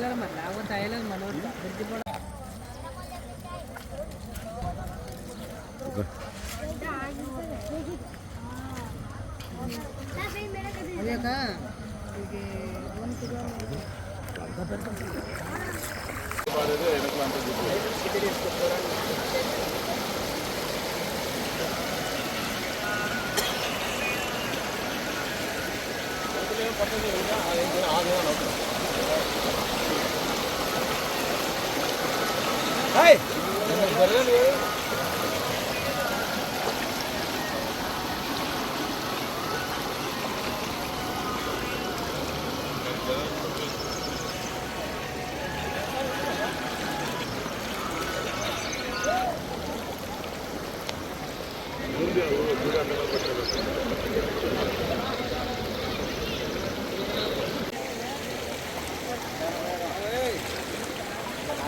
దిగాలి మరి లేకపోతే అయ్యలేదు మన బ్రిడ్జ్ కూడా అదేక ఇది లోన్ Aí! Gracias.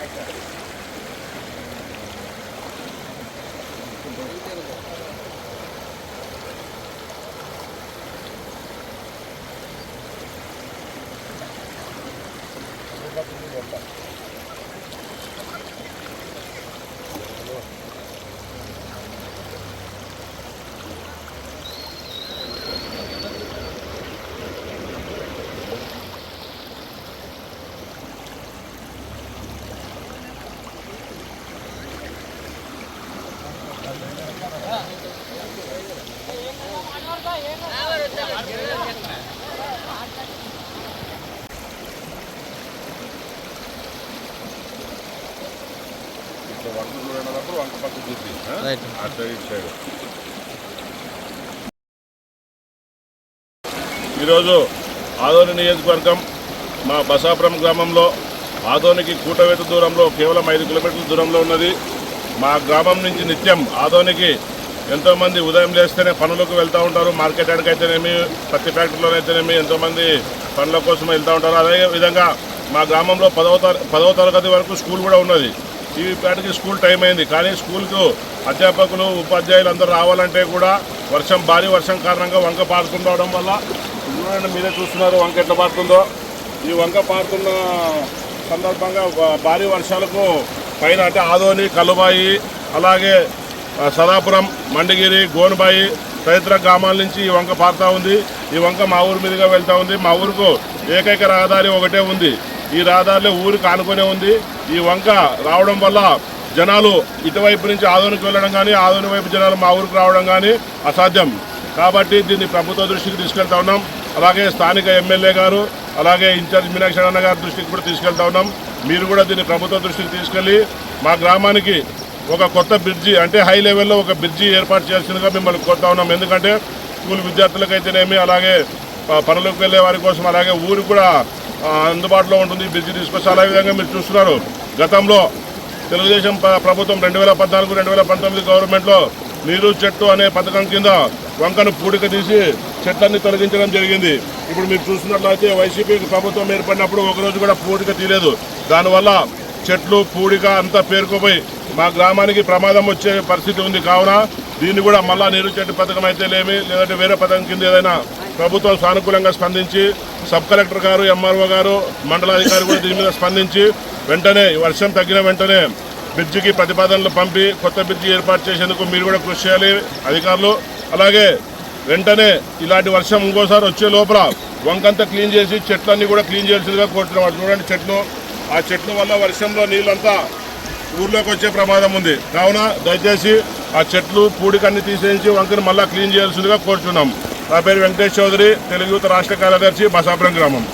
వంక చూడనప్పుడు వంక పక్క అటు ఇటు సైడ్ ఈరోజు ఆదోని నియోజకవర్గం మా బసాపురం గ్రామంలో ఆదోనికి కూటవేత దూరంలో కేవలం ఐదు కిలోమీటర్ల దూరంలో ఉన్నది. మా గ్రామం నుంచి నిత్యం ఆదోనికి ఎంతోమంది ఉదయం లేస్తేనే పనులకు వెళ్తూ ఉంటారు మార్కెట్ యార్డ్కి అయితేనేమి పత్తి ఫ్యాక్టరీలోనైతేనేమి ఎంతోమంది పనుల కోసం వెళ్తూ ఉంటారు. అదే విధంగా మా గ్రామంలో పదవ పదవ తరగతి వరకు స్కూల్ కూడా ఉన్నది. ఈ పాటికి స్కూల్ టైం అయింది. కానీ స్కూల్కు అధ్యాపకులు ఉపాధ్యాయులు అందరూ రావాలంటే కూడా వర్షం భారీ వర్షం కారణంగా వంక పారుతుండవడం వల్ల చూడండి మీరే చూస్తున్నారు వంక ఎట్లా పారుతుందో. ఈ వంక పారుతున్న సందర్భంగా భారీ వర్షాలకు పైన అంటే ఆదోని కలుబాయి అలాగే సదాపురం మండగిరి గోనుబాయి తదితర గ్రామాల నుంచి ఈ వంక పారుతూ ఉంది. ఈ వంక మా ఊరి మీదుగా వెళ్తూ ఉంది. మా ఊరుకు ఏకైక రహదారి ఒకటే ఉంది. ఈ రహదారిలో ఊరికి ఆనుకునే ఉంది. ఈ వంక రావడం వల్ల జనాలు ఇటువైపు నుంచి ఆదోనికి వెళ్ళడం కానీ ఆదోని వైపు జనాలు మా ఊరికి రావడం కానీ అసాధ్యం. కాబట్టి దీన్ని ప్రభుత్వ దృష్టికి తీసుకెళ్తా ఉన్నాం. అలాగే స్థానిక ఎమ్మెల్యే గారు అలాగే ఇన్ఛార్జ్ మీనాక్షి అన్న గారి దృష్టికి కూడా తీసుకెళ్తా ఉన్నాం. మీరు కూడా దీన్ని ప్రభుత్వ దృష్టికి తీసుకెళ్ళి మా గ్రామానికి ఒక కొత్త బ్రిడ్జి అంటే హై లెవెల్లో ఒక బ్రిడ్జి ఏర్పాటు చేయాల్సిందిగా మిమ్మల్ని కోరుతా ఉన్నాం. ఎందుకంటే స్కూల్ విద్యార్థులకైతేనేమి అలాగే పనులకు వెళ్ళే వారి కోసం అలాగే ఊరికి కూడా అందుబాటులో ఉంటుంది. బ్రిడ్జి తీసుకొచ్చి అలా విధంగా మీరు చూస్తున్నారు. గతంలో తెలుగుదేశం ప్రభుత్వం రెండు వేల పద్నాలుగు రెండు వేల పంతొమ్మిది గవర్నమెంట్లో నీరు చెట్టు అనే పథకం కింద వంకను పూడిక తీసి చెట్లన్నీ తొలగించడం జరిగింది. ఇప్పుడు మీరు చూసినట్లయితే వైసీపీ ప్రభుత్వం ఏర్పడినప్పుడు ఒకరోజు కూడా పూడిక తీయలేదు. దానివల్ల చెట్లు పూడిక అంతా పేరుకుపోయి మా గ్రామానికి ప్రమాదం వచ్చే పరిస్థితి ఉంది. కావున దీన్ని కూడా మళ్ళా నీరు చెట్టు పథకం అయితే లేమి లేదంటే వేరే పథకం కింద ఏదైనా ప్రభుత్వం సానుకూలంగా స్పందించి సబ్ కలెక్టర్ గారు ఎంఆర్ఓ గారు మండలాధికారి కూడా దీని మీద స్పందించి వెంటనే వర్షం తగ్గిన వెంటనే బ్రిడ్జికి ప్రతిపాదనలు పంపి కొత్త బ్రిడ్జి ఏర్పాటు చేసేందుకు మీరు కూడా కృషి చేయాలి అధికారులు. అలాగే వెంటనే ఇలాంటి వర్షం ఇంకోసారి వచ్చే లోపల వంకంతా క్లీన్ చేసి చెట్లన్నీ కూడా క్లీన్ చేయాల్సిందిగా కోరుతున్నాం. చూడండి చెట్లు. ఆ చెట్ల వల్ల వర్షంలో నీళ్ళంతా ఊర్లోకి వచ్చే ప్రమాదం ఉంది. కావున దయచేసి ఆ చెట్లు పూడికన్ని తీసేసి వంకను మళ్ళీ క్లీన్ చేయాల్సిందిగా కోరుచున్నాం. నా పేరు వెంకటేష్ చౌదరి తెలుగు యువత రాష్ట్ర కార్యదర్శి బసాపురం గ్రామం.